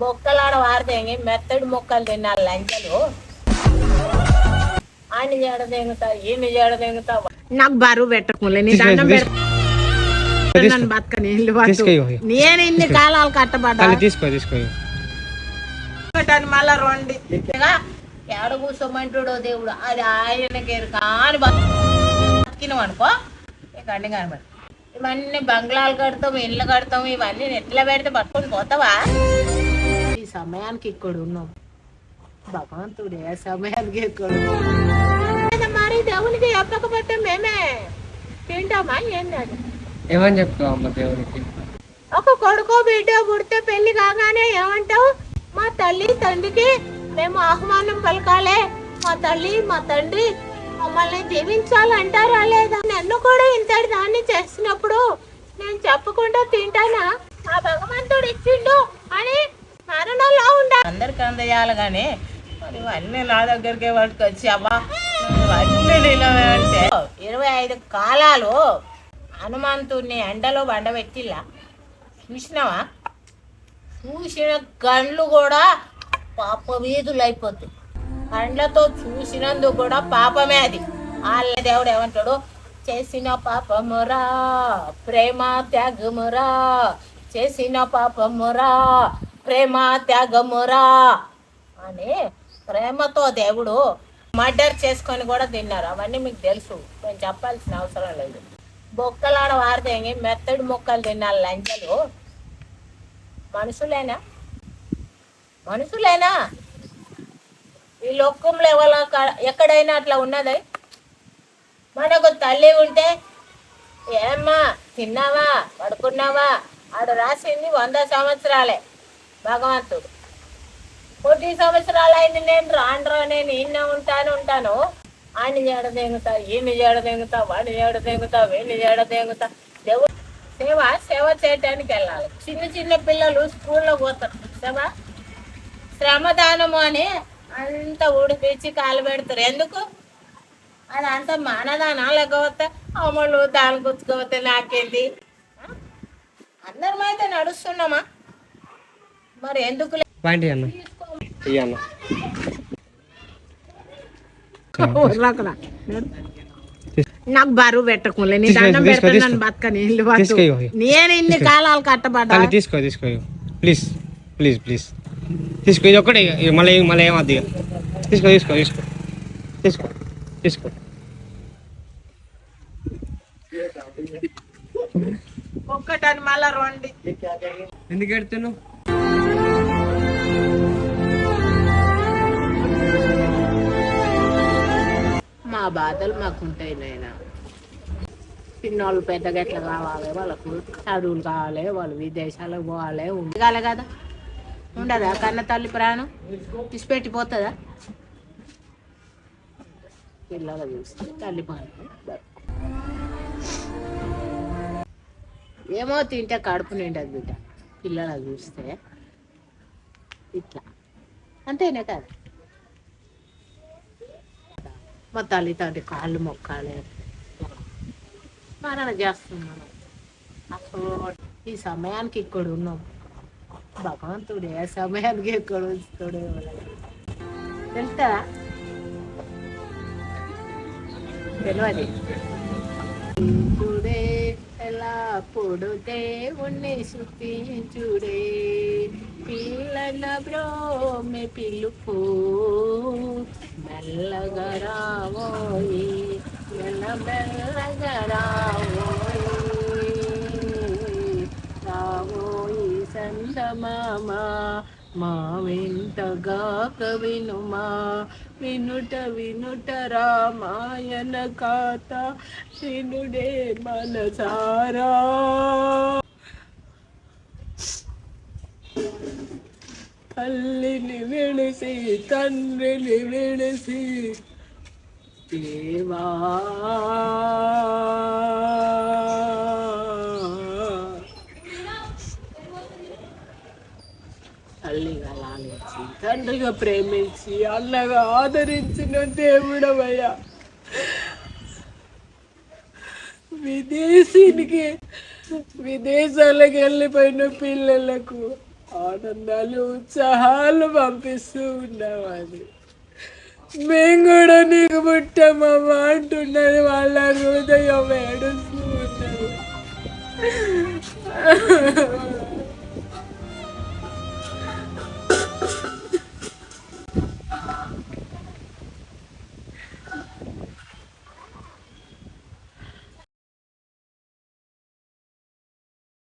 బొక్కలాడ వారదేంగి మెత్తడి మొక్కలు తిన్నారు లంచలు. ఆయన జడ తెంగుతా ఈయన జడ తెంగుతా. నాకు బరువు పెట్టకులే నీ దండం బతకని. తీసుకో. నేను ఇన్ని కాలాలు కట్టబడ్డా? తీసుకో తీసుకో మళ్ళా రెండు. ఎడ కూర్చోమంటాడో దేవుడు అది ఆయనకి కాని బతికినాం అనుకో ఇక అన్ని కనబడి ఇవన్నీ బంగ్లాలు కడతాం ఇల్లు కడతాం ఇవన్నీ ఎట్లా పెడితే పట్టుకొని పోతావా? సమయానికి ఇక్కడ ఉన్నాం. భగవంతుడు ఏ సమయానికి ఇక్కడ. మరి దేవునికి చెప్పకపోతే మేమే తింటామా ఏంటి ఏమని చెప్తావు అమ్మ దేవునికి? ఒక కొడుకో బిడ్డ పుడితే పెళ్ళి కాగానే ఏమంటావు? మా తల్లి తండ్రికి మేము ఆహ్వానం పలకాలే. మా తల్లి మా తండ్రి మమ్మల్ని దీవించాలంటారా లేదా? నన్ను కూడా ఇంతటి దాన్ని చేసినప్పుడు నేను చెప్పకుండా తింటానా? ఆ భగవంతుడు ఇచ్చిండు అని ఉండాలి అందరికి అందజేయాలి కానీ మరి ఇవన్నీ నా దగ్గరికే పట్టుకొచ్చి అబ్బా నిలవే అంటే. ఇరవై ఐదు కాలాలు హనుమంతుడిని ఎండలో బండబెట్టిల్లా. చూసినావా? చూసిన కళ్ళు కూడా పాప వీధులు అయిపోతాయి కండ్లతో చూసినందుకు కూడా పాపమే అది. వాళ్ళ దేవుడు ఏమంటాడు? చేసిన పాపమురా ప్రేమ త్యాగమురా చేసిన పాపమురా ప్రేమ త్యాగమురా అని ప్రేమతో దేవుడు మర్డర్ చేసుకొని కూడా తిన్నారు. అవన్నీ మీకు తెలుసు. నేను చెప్పాల్సిన అవసరం లేదు. బొక్కలాడ వారిదేమి మెత్తడి మొక్కలు తిన్నారు లంచలు. మనుషులేనా? మనుషులేనా? ఈ లోకంలో ఎవరు ఎక్కడైనా అట్లా ఉన్నది? మనకు తల్లి ఉంటే ఏమ్మా తిన్నావా? పడుకున్నావా? ఆడు రాసింది వంద సంవత్సరాలే. భగవంతుడు. కొద్ది సంవత్సరాలు అయింది నేను రాను నేను ఈయన ఉంటాను ఉంటాను. ఆయన జడ తెంగుతా ఈయన జడ తెంగుతా వాడి జడ తెంగుతా వీళ్ళు జడ తెంగుతా. దేవుడు సేవ సేవ చేయటానికి వెళ్ళాలి. చిన్న చిన్న పిల్లలు స్కూల్లో పోతారు సేవ? శ్రమదానము అని అంత ఊడిపించి కాలు పెడతారు. ఎందుకు? అది అంత మానదానా లేకపోతే అమ్మలు దాని గుచ్చుకోతే నాకేంది అందరం అయితే నడుస్తున్నామా? మరి ఎందుకు లే- పాయింట్ అన్న ఇయ్య అన్న నాకు బరువు పెట్టకులే నీ తీసుకో, దండం తీసుకో, పెడతా తీసుకో. నన్ను బతకని ఇల్లు బతుకు. తీసుకో, ఇవ్వు. నేను ఇన్ని కాలాలు కట్టబడ్డా? తల్లి తీసుకో తీసుకో ప్లీజ్ ప్లీజ్ ప్లీజ్ తీసుకో ఇది ఒక్కటే ఇక. ఇక మళ్ళీ మళ్ళీ ఏమద్దు ఇక తీసుకో తీసుకో తీసుకో. తీసుకో తీసుకో. ఒక్కటని మళ్ళా రెండు. ఎందుకు ఎడుతున్నావు బాధలు మాకుంటాయి నాయన. పిన్నోళ్ళు పెద్దగా ఎట్లా కావాలి? వాళ్ళకు చదువులు కావాలి వాళ్ళు విదేశాలకు పోవాలి ఉండగాలి కదా. ఉండదా? కన్న తల్లి ప్రాణం? ఇచ్చిపెట్టిపోతుందా పిల్లలు చూస్తే తల్లి ప్రాణం. ఏమో తింటే కడుపు నిండదు బిడ్డ. పిల్లలు చూస్తే ఇట్లా. అంతేనే కదా? మా తల్లి తండ్రి కాళ్ళు మొక్కాలి. మరణ చేస్తున్నాను అసలు ఈ సమయానికి ఇక్కడ ఉన్నాం. భగవంతుడు ఏ సమయానికి ఇక్కడ ఉంచుతాడు తెలుసా? తెలియదు. అప్పుడు దేవుణ్ణి పొడుతే చూడే పిల్లల బ్రోమె పిలుపు మెల్లగా రావోయి మెల్ల మెల్లగా రావోయి. రావోయి సందమామా మా వెంటగా వినుమా వినుట వినుట రామాయణ కాత వినుడే మనసారా. తల్లిని విడిసి తండ్రిని విడిసి దేవా. తల్లిగా తండ్రిగా ప్రేమించి అన్నగా ఆదరించిన దేవుడవయ్యా. విదేశీనికి విదేశాలకు వెళ్ళిపోయిన పిల్లలకు ఆనందాలు ఉత్సాహాలు పంపిస్తూ ఉన్నామని మేము కూడా నీకు పుట్టామమ్మా అంటున్నది వాళ్ళ హృదయం ఏడుస్తూ ఉన్నాము